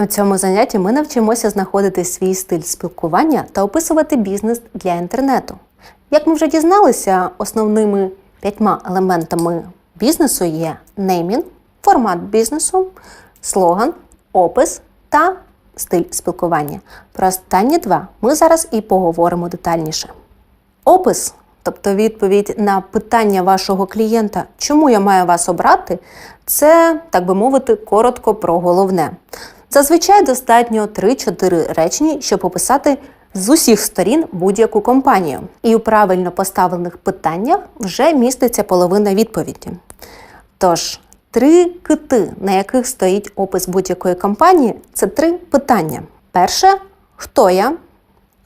У цьому занятті ми навчимося знаходити свій стиль спілкування та описувати бізнес для інтернету. Як ми вже дізналися, основними п'ятьма елементами бізнесу є неймінг, формат бізнесу, слоган, опис та стиль спілкування. Про останні два ми зараз і поговоримо детальніше. Опис, тобто відповідь на питання вашого клієнта, чому я маю вас обрати, це, так би мовити, коротко про головне. Зазвичай достатньо 3-4 речення, щоб описати з усіх сторін будь-яку компанію. І у правильно поставлених питаннях вже міститься половина відповіді. Тож, три кити, на яких стоїть опис будь-якої компанії, це три питання. Перше хто я?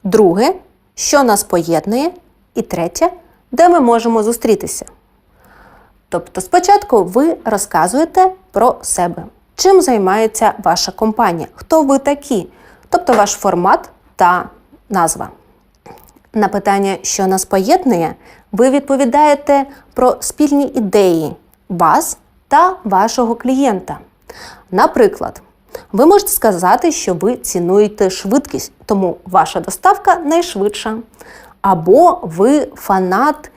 Друге, що нас поєднує? І третє, де ми можемо зустрітися. Тобто, спочатку ви розказуєте про себе, чим займається ваша компанія, хто ви такі, тобто ваш формат та назва. На питання, що нас поєднує, ви відповідаєте про спільні ідеї вас та вашого клієнта. Наприклад, ви можете сказати, що ви цінуєте швидкість, тому ваша доставка найшвидша. Або ви фанат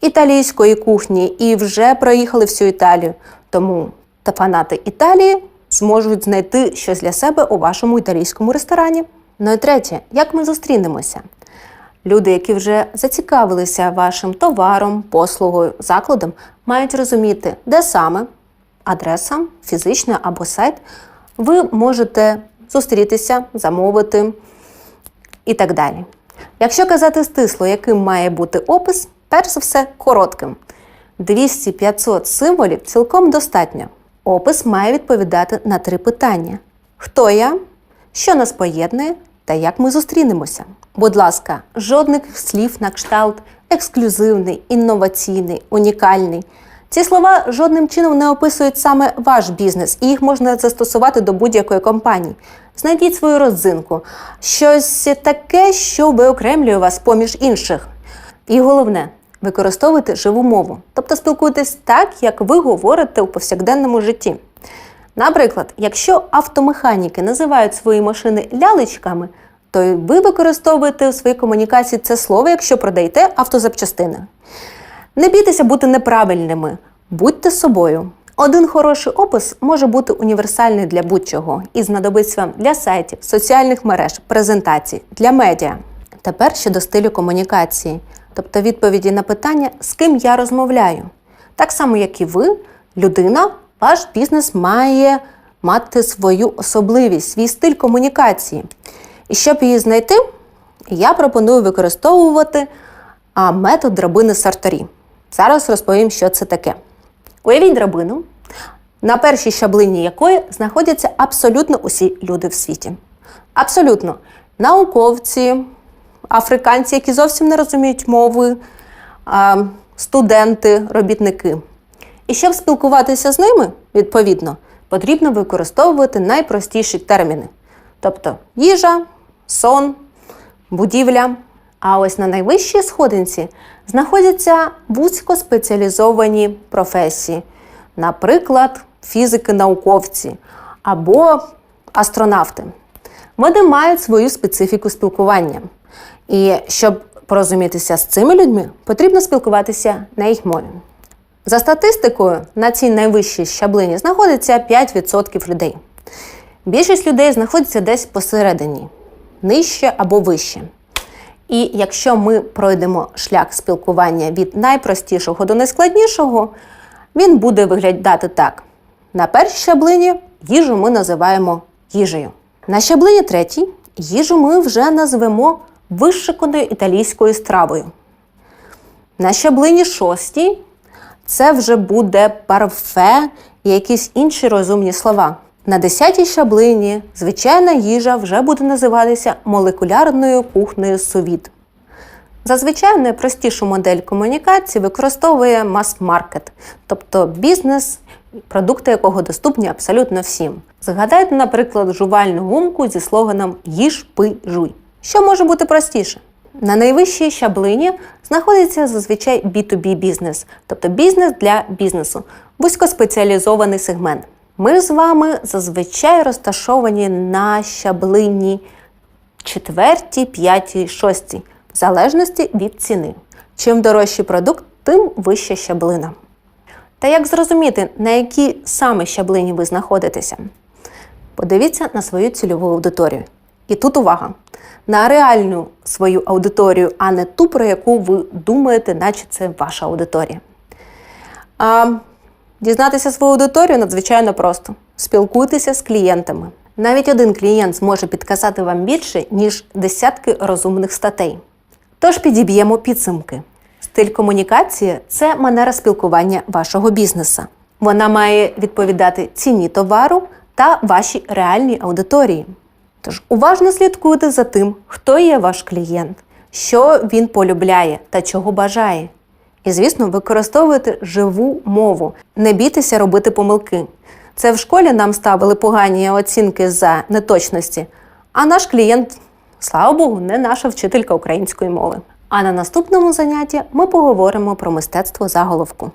італійської кухні і вже проїхали всю Італію. Тому та фанати Італії зможуть знайти щось для себе у вашому італійському ресторані. Ну і третє, як ми зустрінемося? Люди, які вже зацікавилися вашим товаром, послугою, закладом, мають розуміти, де саме адреса, фізична або сайт, ви можете зустрітися, замовити і так далі. Якщо казати стисло, яким має бути опис, перш за все коротким. 200-500 символів цілком достатньо. Опис має відповідати на три питання: хто я, що нас поєднує та як ми зустрінемося. Будь ласка, жодних слів на кшталт ексклюзивний, інноваційний, унікальний. Ці слова жодним чином не описують саме ваш бізнес, і їх можна застосувати до будь-якої компанії. Знайдіть свою родзинку, щось таке, що виокремлює вас поміж інших. І головне, використовуйте живу мову, тобто спілкуйтесь так, як ви говорите у повсякденному житті. Наприклад, якщо автомеханіки називають свої машини лялечками, то ви використовуєте у своїй комунікації це слово, якщо продаєте автозапчастини. Не бійтеся бути неправильними, будьте собою. Один хороший опис може бути універсальний для будь-чого і знадобиться вам для сайтів, соціальних мереж, презентацій, для медіа. Тепер щодо стилю комунікації, тобто відповіді на питання, з ким я розмовляю. Так само, як і ви, людина, ваш бізнес має мати свою особливість, свій стиль комунікації. І щоб її знайти, я пропоную використовувати метод драбини Сартарі. Зараз розповім, що це таке. Уявіть драбину, на першій щаблині якої знаходяться абсолютно усі люди в світі. Абсолютно науковці, африканці, які зовсім не розуміють мови, студенти, робітники. І щоб спілкуватися з ними, відповідно, потрібно використовувати найпростіші терміни, тобто їжа, сон, будівля. А ось на найвищій сходинці знаходяться вузькоспеціалізовані професії, наприклад, фізики-науковці або астронавти. Вони мають свою специфіку спілкування. І щоб порозумітися з цими людьми, потрібно спілкуватися на їх мові. За статистикою, на цій найвищій щаблині знаходиться 5% людей. Більшість людей знаходиться десь посередині, нижче або вище. І якщо ми пройдемо шлях спілкування від найпростішого до найскладнішого, він буде виглядати так: на першій щаблині їжу ми називаємо їжею. На щаблині третій їжу ми вже назвемо вишиканою італійською стравою. На щаблині шостій це вже буде парфе і якісь інші розумні слова. На десятій щаблині звичайна їжа вже буде називатися молекулярною кухнею сувід. Зазвичай найпростішу модель комунікації використовує мас-маркет, тобто бізнес, продукти якого доступні абсолютно всім. Згадайте, наприклад, жувальну гумку зі слоганом Їж, пий, жуй. Що може бути простіше? На найвищій щаблині знаходиться зазвичай B2B бізнес, тобто бізнес для бізнесу, вузькоспеціалізований сегмент. Ми з вами зазвичай розташовані на щаблині четвертій, п'ятій, шостій, в залежності від ціни. Чим дорожчий продукт, тим вища щаблина. Та як зрозуміти, на якій саме щаблині ви знаходитеся? Подивіться на свою цільову аудиторію. І тут увага! На реальну свою аудиторію, а не ту, про яку ви думаєте, наче це ваша аудиторія. А, дізнатися свою аудиторію надзвичайно просто. Спілкуйтеся з клієнтами. Навіть один клієнт зможе підказати вам більше, ніж десятки розумних статей. Тож підіб'ємо підсумки. Стиль комунікації це манера спілкування вашого бізнеса. Вона має відповідати ціні товару та вашій реальній аудиторії. Тож уважно слідкуйте за тим, хто є ваш клієнт, що він полюбляє та чого бажає. І, звісно, використовуйте живу мову. Не бійтеся робити помилки. Це в школі нам ставили погані оцінки за неточності, а наш клієнт, слава Богу, не наша вчителька української мови. А на наступному занятті ми поговоримо про мистецтво заголовку.